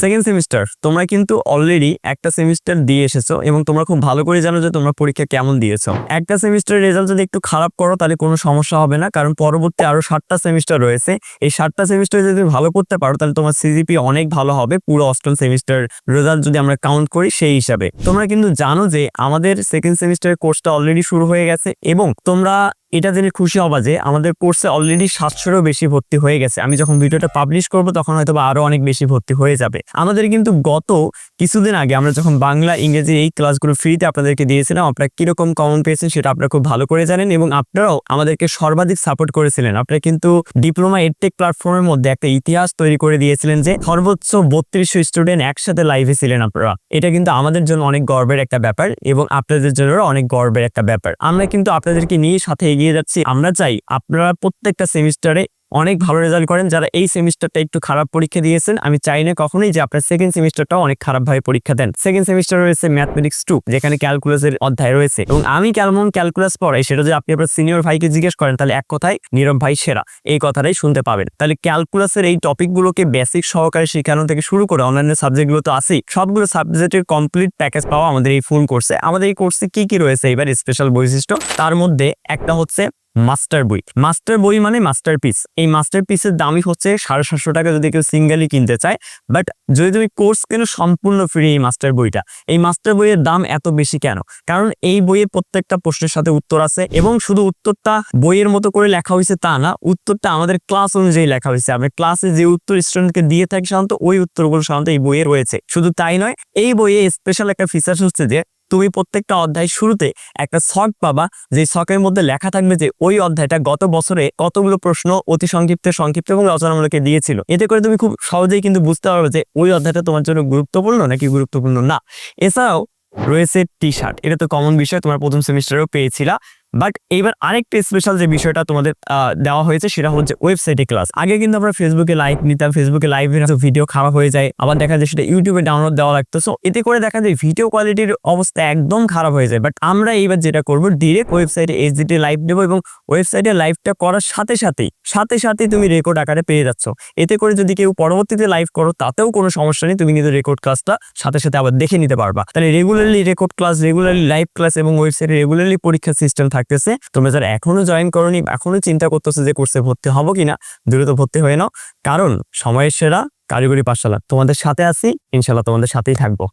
Second semester তোমরা কিন্তু already একটা সেমিস্টার দিয়ে এসেছ এবং তোমরা খুব ভালো করে জানো যে তোমরা পরীক্ষা কেমন দিয়েছ। একটা সেমিস্টারের রেজাল্ট যদি একটু খারাপ করো, তাহলে কোনো সমস্যা হবে না, কারণ পরবর্তী আরও সাতটা সেমিস্টার রয়েছে। এই সাতটা সেমিস্টার যদি তুমি ভালো করতে পারো, তাহলে তোমার সিজিপি অনেক ভালো হবে, পুরো অষ্টম সেমিস্টার রেজাল্ট যদি আমরা কাউন্ট করি সেই হিসাবে। তোমরা কিন্তু জানো যে আমাদের সেকেন্ড সেমিস্টারের কোর্সটা অলরেডি শুরু হয়ে গেছে এবং তোমরা এটা জেনে খুশি হবা যে আমাদের কোর্সে অলরেডি সাতশোরও বেশি ভর্তি হয়ে গেছে। আমি যখন ভিডিওটা পাবলিশ করব, তখন হয়তো বা আরও অনেক বেশি ভর্তি হয়ে যাবে। আমাদের কিন্তু গত কিছুদিন আগে আমরা যখন বাংলা, ইংরেজি এই ক্লাসগুলো ফ্রিতে আপনাদেরকে দিয়েছিলাম, আপনারা কীরকম কমন পেয়েছেন সেটা আপনারা খুব ভালো করে জানেন এবং আপনারাও আমাদেরকে সর্বাধিক সাপোর্ট করেছিলেন। আপনারা কিন্তু ডিপ্লোমা এডটেক প্ল্যাটফর্মের মধ্যে একটা ইতিহাস তৈরি করে দিয়েছিলেন যে সর্বোচ্চ বত্রিশশো স্টুডেন্ট একসাথে লাইভে ছিলেন আপনারা। এটা কিন্তু আমাদের জন্য অনেক গর্বের একটা ব্যাপার এবং আপনাদের জন্য অনেক গর্বের একটা ব্যাপার। আমরা কিন্তু আপনাদেরকে নিয়ে সাথে যাচ্ছি। আমরা চাই আপনারা প্রত্যেকটা সেমিস্টারে অনেক ভালো রেজাল্ট করেন যারা এই সেমিস্টারটা একটু খারাপ পরীক্ষা দিয়েছেন। আমি চাই না কখনোই যে আপনার সেকেন্ড সেমিস্টারটাও অনেক খারাপভাবে পরীক্ষা দেন। সেকেন্ড সেমিস্টার রয়েছে ম্যাথমেটিক্স টু যেখানে ক্যালকুলাসের অধ্যায় রয়েছে। এবং আমি কেমন ক্যালকুলাস পড়াই, সেটা যদি আপনি আপনার সিনিয়র ভাইকে জিজ্ঞেস করেন, তাহলে এক কথায় নীরব ভাই সেরা। এই কথাটাই শুনতে পাবেন। তাহলে ক্যালকুলাসের এই টপিকগুলোকে বেসিক সহকারে শেখানো থেকে শুরু করে অন্যান্য সাবজেক্টগুলো তো আছেই। সবগুলো সাবজেক্টের কমপ্লিট প্যাকেজ পাওয়া আমাদের এই ফুল কোর্সে আমাদের এই কোর্সে কি কি রয়েছে? এবার স্পেশাল বৈশিষ্ট্য। তার মধ্যে একটা হচ্ছে মাস্টার বই। মাস্টার বই মানে মাস্টার পিস। এই মাস্টার পিসের দামই হচ্ছে সাড়ে সাতশো টাকা যদি কেউ সিঙ্গেলি কিনতে চায়। বাট যদি তুমি কোর্স কেন সম্পূর্ণ ফ্রি এই মাস্টার বইটা। এই মাস্টার বইয়ের দাম এত বেশি কেন? কারণ এই বইয়ে প্রত্যেকটা প্রশ্নের সাথে উত্তর আছে এবং শুধু উত্তরটা বইয়ের মতো করে লেখা হয়েছে তা না, উত্তরটা আমাদের ক্লাস অনুযায়ী লেখা হয়েছে। আমরা ক্লাসে যে উত্তর স্টুডেন্টকে দিয়ে থাকি সাধারণত ওই উত্তরগুলো সাধারণত এই বইয়ে রয়েছে। শুধু তাই নয়, এই বইয়ে স্পেশাল একটা ফিচার্স হচ্ছে যে তুমি প্রত্যেকটা অধ্যায় শুরুতে একটা শখ পাবা যে শখের মধ্যে লেখা থাকবে যে ওই অধ্যায়টা গত বছরে কতগুলো প্রশ্ন অতি সংক্ষিপ্ত সংক্ষিপ্ত এবং রচনামূলকে দিয়েছিল। এতে করে তুমি খুব সহজেই কিন্তু বুঝতে পারবে যে ওই অধ্যায়টা তোমার জন্য গুরুত্বপূর্ণ নাকি গুরুত্বপূর্ণ না। এছাড়াও রয়েছে টি শার্ট এটা তো কমন বিষয়, তোমার প্রথম সেমিস্টারেও পেয়েছিলা। বাট এবার আরেকটা স্পেশাল যে বিষয়টা তোমাদের দেওয়া হয়েছে সেটা হচ্ছে ওয়েবসাইটে ক্লাস আগে কিন্তু আমরা ফেসবুকে লাইভ নিতাম ফেসবুকে লাইভে ভিডিও খারাপ হয়ে যায়, আবার দেখা যায় সেটা ইউটিউবে ডাউনলোড দেওয়া লাগতো। সো এতে করে দেখা যায় ভিডিও কোয়ালিটির অবস্থা একদম খারাপ হয়ে যায়। বাট আমরা এইবার যেটা করব ডিরেক্ট ওয়েবসাইটে এইচডিটি লাইভ দেবো এবং ওয়েবসাইটে লাইভটা করার সাথে সাথেই, সাথে সাথে তুমি রেকর্ড আকারে পেয়ে যাচ্ছ। এতে করে যদি কেউ পরবর্তীতে লাইভ করো, তাতেও কোনো সমস্যা নেই, তুমি কিন্তু রেকর্ড ক্লাসটা সাথে সাথে আবার দেখে নিতে পারবা। তাহলে regularly record class regularly live class এবং ওয়েবসাইটে রেগুলারলি পরীক্ষার সিস্টেম থাকতেছে তোমরা যারা এখনও জয়েন করনি এখনও চিন্তা করতেছো যে কোর্সে ভর্তি হব কিনা, দ্রুত ভর্তি হয়ে নাও। কারণ সময়ের সেরা কারিগরি পাঠশালা। তোমাদের সাথে আছি ইনশাল্লাহ তোমাদের সাথেই থাকব।